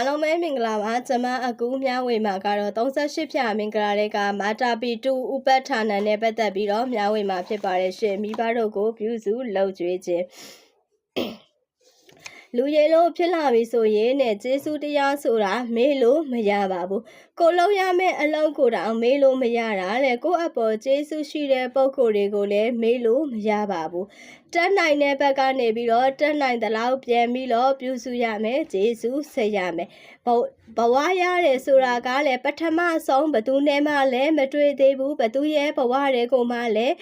အားလုံးပဲမင်္ဂလာပါကျွန်မအကူမြဝေမှာကတော့38ဖြာမင်္ဂလာတွေကမာတာပီတူဥပတ်ဌာနနဲ့ပတ်သက်ပြီးတော့မြဝေမှာဖြစ်ပါတယ်ရှင်မိဘတို့ကိုပြုစုလှုပ်ကြွေးခြင်းလူရည်လို့ဖြစ်လာပြီဆိုရင်နဲ့ကျေးဇူးတရားဆိုတာမေးလို့မရပါဘူးကိုလုံးရမယ့်အလုံးကိုတောင်မေးလို့မရတာလေကိုအပေါ်ကျေးဇူးရှိတဲ့ပုံကိုယ်တွေကိုလည်းမေးလို့မရပါဘူး တက်နိုင်တဲ့ဘက်ကနေပြီးတော့တက်နိုင်သလောက်ပြန်ပြီးတော့ပြုစုရမယ်ကျေးဇူးဆက်ရမယ်ဘဝဘဝရတယ်ဆိုတာကလည်းပထမဆုံးဘသူနဲ့မှလည်းမတွေ့သေးဘူးဘသူရဲ့ဘဝတွေကိုမှလည်း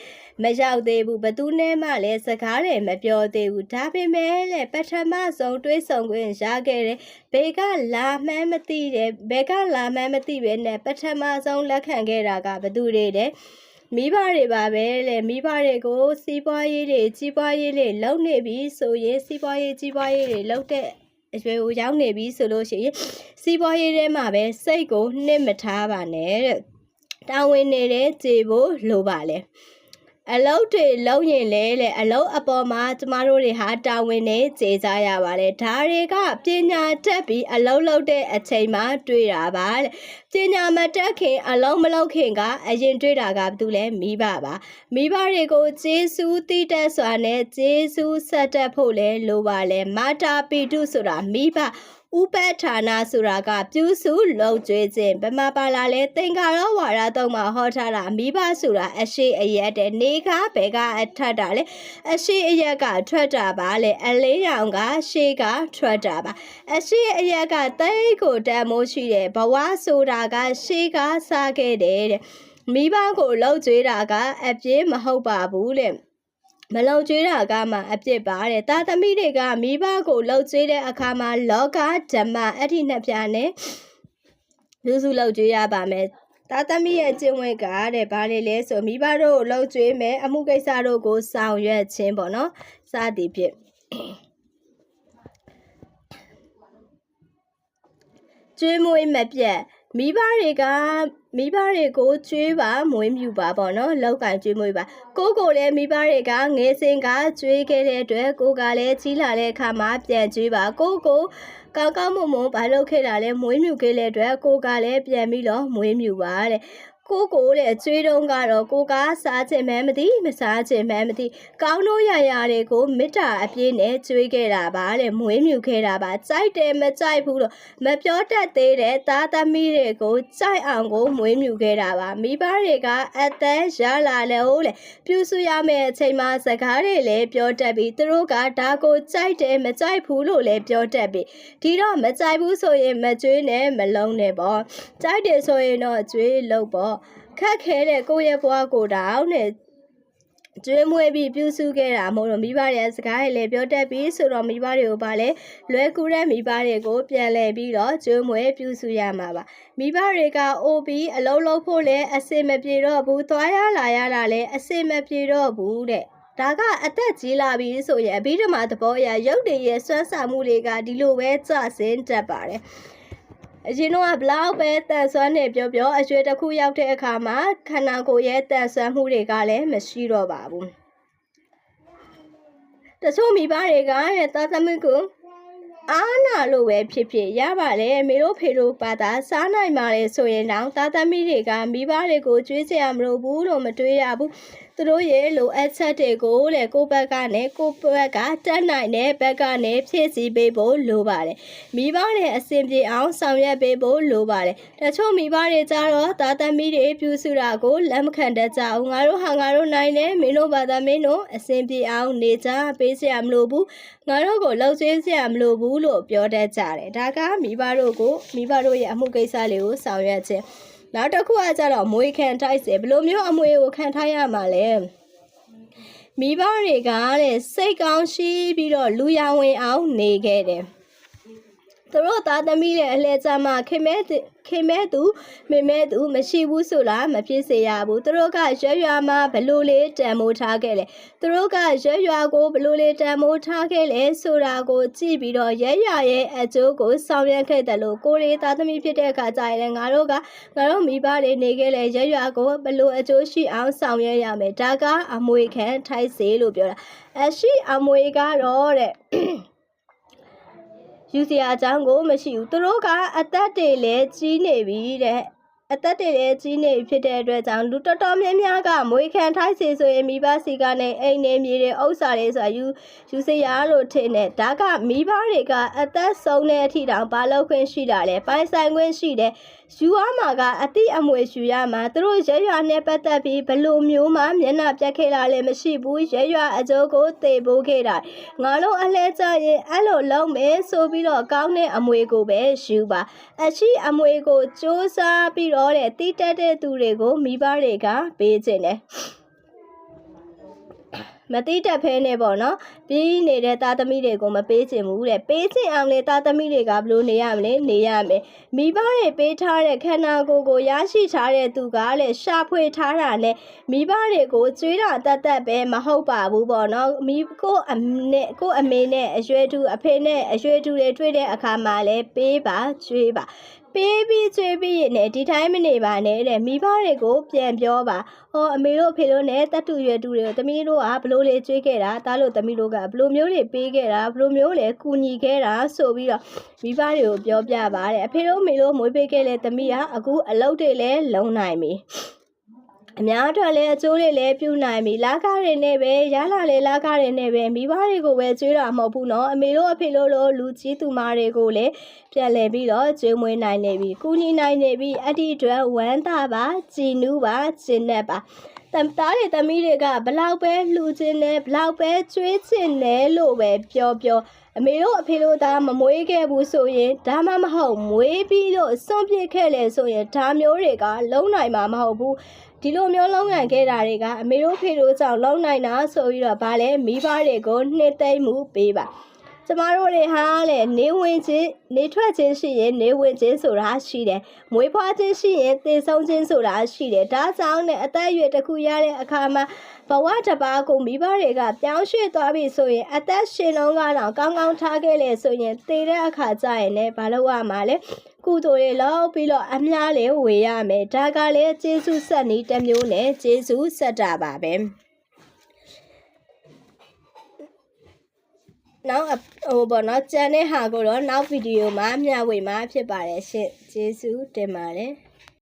မရောက်သေးဘူးဘသူနဲ့မှလည်းစကားတွေမပြောသေးဘူးဒါပေမဲ့လေပထမဆုံးတွေးဆုံခွင့်ရခဲ့တယ်ဘေကလာမှန်းမသိတယ်ဘေကလာမှန်းမသိပဲနဲ့ပထမဆုံးလက်ခံခဲ့တာကဘသူတွေတဲ့ မိဘတွေပါပဲလေမိဘတွေကိုစီးပွားရေးတွေကြီးပွားရေးတွေလုပ်နေပြီဆိုရင်စီးပွားရေးကြီးပွားရေးတွေလုပ်တဲ့အရွယ်ကိုရောက်နေပြီဆိုလို့ရှိရင်စီးပွားရေးထဲမှာပဲစိတ်ကိုနှိမ့်မထားပါနဲ့တဲ့တာဝန်နေတဲ့ခြေဖို့လိုပါလေ အလုတ်တွေလုံးရင်လေလေအလုတ်အပေါ်မှာကျမတို့တွေဟာတာဝန်နဲ့ခြေစားရပါတယ်ဒါတွေကပညာတက်ပြီးအလုတ်လုတ်တဲ့အချိန်မှာတွေ့တာပါတဲ့ပညာမတက်ခင်အလုံးမလုံးခင်ကအရင်တွေ့တာကဘာတူလဲမိဘပါမိဘတွေကိုကျေးဇူးတည်တက်စွာနဲ့ကျေးဇူးဆက်တက်ဖို့လဲလိုပါလဲမာတာပီတုဆိုတာမိဘ ဥပဌာနာဆိုတာကပြုစုလုံကျွေးခြင်းဗမာပါလာလဲသင်္ကာရဝါရတော့မှာဟောထားတာမိဘဆိုတာအရှိအရက်တဲ့နေကဘယ်ကအထက်တာလဲအရှိအရက်ကထွက်တာပါလေအလေးရောင်ကရှေးကထွက်တာပါအရှိအရက်ကတိတ်ကိုတန်မိုးရှိတယ်ဘဝဆိုတာကရှေးကစားခဲ့တယ်တဲ့မိဘကိုလှုပ်ကြွေးတာကအပြည့်မဟုတ်ပါဘူးတဲ့ မလုံကျွေးတာကမှအပြစ်ပါတဲ့တာသမီတွေကမိဘကိုလှုပ်ကျွေးတဲ့အခါမှာလောကဓမ္မအဲ့ဒီနှစ်ပြားနဲ့လူစုလှုပ်ကျွေးရပါမယ်တာသမီရဲ့ကျင့်ဝတ်ကတဲ့ဘာလဲလဲဆိုမိဘတို့ကိုလှုပ်ကျွေးမယ်အမှုကိစ္စတို့ကိုဆောင်ရွက်ခြင်းပေါ့နော်စသည်ဖြင့်ကျွေးမွေးမပြတ် မိဘတွေကမိဘတွေကိုကျွေးပါမွေးမြူပါပေါ့နော်လောက်ကင်ကျွေးမွေးပါကိုကိုလည်းမိဘတွေကငယ်စဉ်ကကျွေးခဲ့တဲ့အတွက်ကိုကလည်းကြီးလာတဲ့အခါမှာပြန်ကျွေးပါကိုကိုကောင်းကောင်းမွန်မွန်ဘာလုပ်ခဲ့တာလဲမွေးမြူခဲ့တဲ့အတွက်ကိုကလည်းပြန်ပြီးတော့မွေးမြူပါတဲ့ ကိုကိုတဲ့ကျွေးတုံးကတော့ကိုကစားခြင်းမှန်းမသိမစားခြင်းမှန်းမသိကောင်းတို့ရရတွေကိုမေတ္တာအပြည့်နဲ့ကျွေးခဲ့တာပါတဲ့မွေးမြူခဲ့တာပါကြိုက်တယ်မကြိုက်ဘူးလို့မပြောတတ်သေးတဲ့သားသမီးတွေကိုကြိုက်အောင်ကိုမွေးမြူခဲ့တာပါမိဘတွေကအသက်ရလာလဲဟုတ်လေပြုစုရမယ့်အချိန်မှာစကားတွေလည်းပြောတတ်ပြီးသူတို့ကဒါကိုကြိုက်တယ်မကြိုက်ဘူးလို့လည်းပြောတတ်ပြီးဒီတော့မကြိုက်ဘူးဆိုရင်မကျွေးနဲ့မလုံးနဲ့ပေါ့ကြိုက်တယ်ဆိုရင်တော့ကျွေးလို့ပေါ့ခက်ခဲတဲ့ကိုယ့်ရဲ့ဘဝကိုတောင်နဲ့ကျွေးမွေးပြီးပြုစုခဲ့တာမို့လို့မိဘတွေစကားတွေလည်းပြောတတ်ပြီးဆိုတော့မိဘတွေကိုပါလဲလွယ်ကူတဲ့မိဘတွေကိုပြန်လဲပြီးတော့ကျွေးမွေးပြုစုရမှာပါမိဘတွေကအိုပြီးအလုံးလုံးဖို့လည်းအစင်မပြေတော့ဘူးသွားရလာရတာလည်းအစင်မပြေတော့ဘူးတဲ့ဒါကအသက်ကြီးလာပြီဆိုရင်အဘိဓမ္မာသဘောအရရုပ်တည်ရဲ့စွမ်းဆောင်မှုတွေကဒီလိုပဲကျဆင်းတတ်ပါတယ် အရင်တော့ဘလောက်ပဲတန်ဆွမ်းနေပြောပြောအရွယ်တစ်ခုရောက်တဲ့အခါမှာခန္ဓာကိုယ်ရဲ့တန်ဆွမ်းမှုတွေကလည်းမရှိတော့ပါဘူးတချို့မိဘတွေကရဲ့သာသမီကို အားနာလို့ပဲဖြစ်ဖြစ်ရပါလေမေတို့ဖေတို့ပါတာစားနိုင်ပါလေဆိုရင်တော့သာသမီတွေကမိဘတွေကိုကြွေးစရာမလိုဘူးလို့မတွေးရဘူးသူတို့ရဲ့လိုအပ်ချက်တွေကိုလေကိုဘက်ကနေကိုဘက်ကတက်နိုင်တဲ့ဘက်ကနေဖြည့်ဆည်းပေးဖို့လိုပါတယ်မိဘတွေအဆင်ပြေအောင်ဆောင်ရွက်ပေးဖို့လိုပါတယ်တချို့မိဘတွေကြတော့သာသမီတွေပြုစုတာကိုလက်မခံတတ်ကြဘူးငါတို့ဟာငါတို့နိုင်တယ်မင်းတို့ဘာသာမင်းတို့အဆင်ပြေအောင်နေကြပေးစရာမလိုဘူးငါတို့ကိုလှုပ်ရှားစရာမလိုဘူးလို့ပြောတတ်ကြတယ်ဒါကမိဘတို့ကိုမိဘတို့ရဲ့အမှုကိစ္စလေးကိုဆောင်ရွက်ခြင်းနောက်တစ်ခုကကြတော့မွေခံတိုက်စေဘယ်လိုမျိုးအမွေကိုခံထားရမှာလဲမိဘတွေကတဲ့စိတ်ကောင်းရှိပြီးတော့လူရဝင်အောင်နေခဲ့တယ် သူတို့သားသမီးရဲ့အလဲကြမှာခင်မဲခင်မဲသူမမဲသူမရှိဘူးဆိုလားမဖြစ်စေရဘူးသူတို့ကရွရွာမှာဘလို့လေးတန်မိုးထားခဲ့လေသူတို့ကရွရွာကိုဘလို့လေးတန်မိုးထားခဲ့လေဆိုတာကိုကြည့်ပြီးတော့ရဲရွာရဲ့အကျိုးကိုဆောင်ရွက်ခဲ့တယ်လို့ကိုရီသားသမီးဖြစ်တဲ့အခါကျရင်ငါတို့ကငါတို့မိဘတွေနေခဲ့လေရဲရွာကိုဘလို့အကျိုးရှိအောင်ဆောင်ရွက်ရမယ်ဒါကအမွေခံထိုက်စေလို့ပြောတာအရှိအမွေကတော့တဲ့ ယူစရာအကြောင်းကိုမရှိဘူးသူတို့ကအသက်တွေလည်းကြီးနေပြီတဲ့ အသက်တွေလည်းကြီးနေပြီဖြစ်တဲ့အတွက်ကြောင့်လူတော်တော်များများကမွေးခံထိုက်စီဆိုရင်မိဘစီကနေအိမ်နေမြေတွေဥစ္စာတွေဆိုတာယူယူစရာလို့ထင်တယ်ဒါကမိဘတွေကအသက်ဆုံးတဲ့အထိတောင်ဘာလို့ခွင့်ရှိတာလဲပိုင်ဆိုင်ခွင့်ရှိတယ်ယူရမှာကအတိအမွေယူရမှာသူတို့ရရွာနဲ့ပတ်သက်ပြီးဘလို့မျိုးမှမျက်နှာပြတ်ခဲ့တာလည်းမရှိဘူးရရွာအကျိုးကိုသေပိုးခဲ့တာငါတို့အလဲကြရင်အဲ့လိုလုံးမယ်ဆိုပြီးတော့ကောင်းတဲ့အမွေကိုပဲယူပါအရှိအမွေကိုစူးစမ်းပြီးတော့တဲ့တိတက်တဲ့သူတွေကိုမိဘတွေကပေးခြင်းတယ်မတိတက်ဖဲနဲ့ပေါ့နော်ပြီးနေတဲ့သားသမီးတွေကိုမပေးချင်ဘူးတဲ့ပေးချင်အောင်လေသားသမီးတွေကဘလို့နေရမလဲနေရမယ်မိဘတွေပေးထားတဲ့ခန္ဓာကိုယ်ကိုရရှိထားတဲ့သူကလည်းရှာဖွေထားတာနဲ့မိဘတွေကိုကျွေးတာတတ်တတ်ပဲမဟုတ်ပါဘူးပေါ့နော်မိကိုအနဲ့ကိုအမေနဲ့အရွယ်တူအဖေနဲ့အရွယ်တူတွေတွေ့တဲ့အခါမှာလည်းပေးပါကျွေးပါ ပေးပြီးကျွေးပြီးရင်လည်းဒီတိုင်းမနေပါနဲ့တဲ့မိဘတွေကိုပြန်ပြောပါဟောအမေတို့အဖေတို့နဲ့တတ်တူရွယ်တူတွေကိုတမီးတို့ကဘလို့လေကျွေးခဲ့တာတားလို့တမီးတို့ကဘလို့မျိုးတွေပေးခဲ့တာဘလို့မျိုးလေကူညီခဲ့တာဆိုပြီးတော့မိဘတွေကိုပြောပြပါတဲ့အဖေတို့အမေတို့မွေးပေးခဲ့တဲ့တမီးကအခုအလုပ်တွေလည်းလုံနိုင်ပြီ အများအတွက်လည်းအကျိုးတွေလည်းပြုနိုင်ပြီလာကားတွေနဲ့ပဲရလာလေလာကားတွေနဲ့ပဲမိဘတွေကိုပဲကျွေးတာမဟုတ်ဘူးနော်အမေတို့အဖေတို့လိုလူကြီးသူမတွေကိုလည်းပြန်လည်ပြီးတော့ကျွေးမွေးနိုင်နေပြီကုညီနိုင်နေပြီအဲ့ဒီအတွက်ဝမ်းသာပါကြည်နူးပါကျင့်နေပါတမ်သားတွေတမီးတွေကဘလောက်ပဲလှူခြင်းနဲ့ဘလောက်ပဲကျွေးခြင်းနဲ့လို့ပဲပြောပြောအမေတို့အဖေတို့သားမမွေးခဲ့ဘူးဆိုရင်ဒါမှမဟုတ်မွေးပြီးတော့စွန့်ပစ်ခဲ့လေဆိုရင်ဒါမျိုးတွေကလုံးနိုင်မှာမဟုတ်ဘူး ဒီလိုမျိုးလုံးနိုင်ခဲ့တာတွေကအမေတို့ဖေတို့ကြောင့်လုံးနိုင်တာဆိုပြီးတော့ဗာလဲမိဘတွေကိုနှစ်သိမ့်မှုပေးပါ ကျမတို့တွေဟာလေနေဝင်ခြင်းနေထွက်ခြင်းရှိရင်နေဝင်ခြင်းဆိုတာရှိတယ်မွေးဖွားခြင်းရှိရင်သေဆုံးခြင်းဆိုတာရှိတယ်ဒါကြောင့်နဲ့အသက်အရွယ်တစ်ခုရတဲ့အခါမှာဘဝတစ်ပါးကိုမိဘတွေကပြောင်းရွှေ့သွားပြီဆိုရင်အသက်ရှင်လုံးကတော့ကောင်းကောင်းထားခဲ့လေဆိုရင်သေတဲ့အခါကျရင်လည်းဘာလို့ရမှာလဲကုသိုလ်တွေလောက်ပြီးတော့အများလေးဝေရမယ်ဒါကလည်းကျေးဇူးဆက်နီးတစ်မျိုးနဲ့ကျေးဇူးဆက်တာပါပဲ နောက်အဟိုပေါ့နော်ကြံတဲ့ဟာကိုတော့နောက်ဗီဒီယိုမှာမျှဝေမှာဖြစ်ပါတယ်ရှင့်ကျေးဇူးတင်ပါတယ်